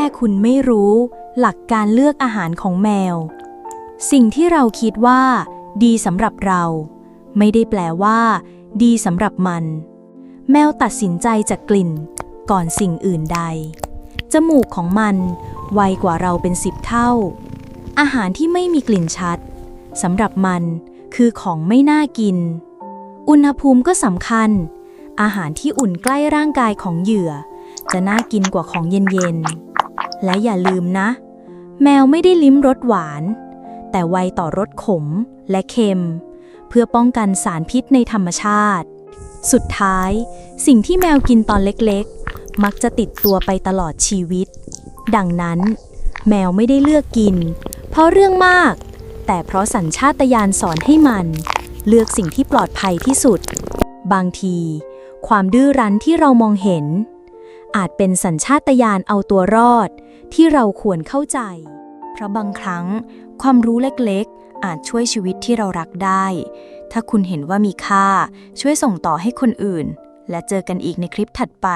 ค่คุณไม่รู้ หลักการเลือกอาหารของแมว สิ่งที่เราคิดว่า ดีสำหรับเรา ไม่ได้แปลว่า ดีสำหรับมัน แมวตัดสินใจจากกลิ่น ก่อนสิ่งอื่นใด จมูกของมัน ไวกว่าเราเป็นสิบเท่า อาหารที่ไม่มีกลิ่นชัดสำหรับมันคือของไม่น่ากิน อุณหภูมิก็สำคัญ อาหารที่อุ่นใกล้ร่างกายของเหยื่อ จะน่ากินกว่าของเย็นๆ และอย่าลืมนะ แมวไม่ได้ลิ้มรสหวาน แต่ไวต่อรสขมและเค็ม เพื่อป้องกันสารพิษในธรรมชาติ สุดท้าย สิ่งที่แมวกินตอนเล็กๆ มักจะติดตัวไปตลอดชีวิต ดังนั้น แมวไม่ได้เลือกกิน เพราะเรื่องมาก แต่เพราะสัญชาตญาณสอนให้มัน เลือกสิ่งที่ปลอดภัยที่สุด บางที ความดื้อรั้นที่เรามองเห็นอาจเป็นสัญชาตญาณเอาตัวรอด ที่เราควรเข้าใจ เพราะบางครั้ง ความรู้เล็กๆ อาจช่วยชีวิตที่เรารักได้ ถ้าคุณเห็นว่ามีค่า ช่วยส่งต่อให้คนอื่น และเจอกันอีกในคลิปถัดไป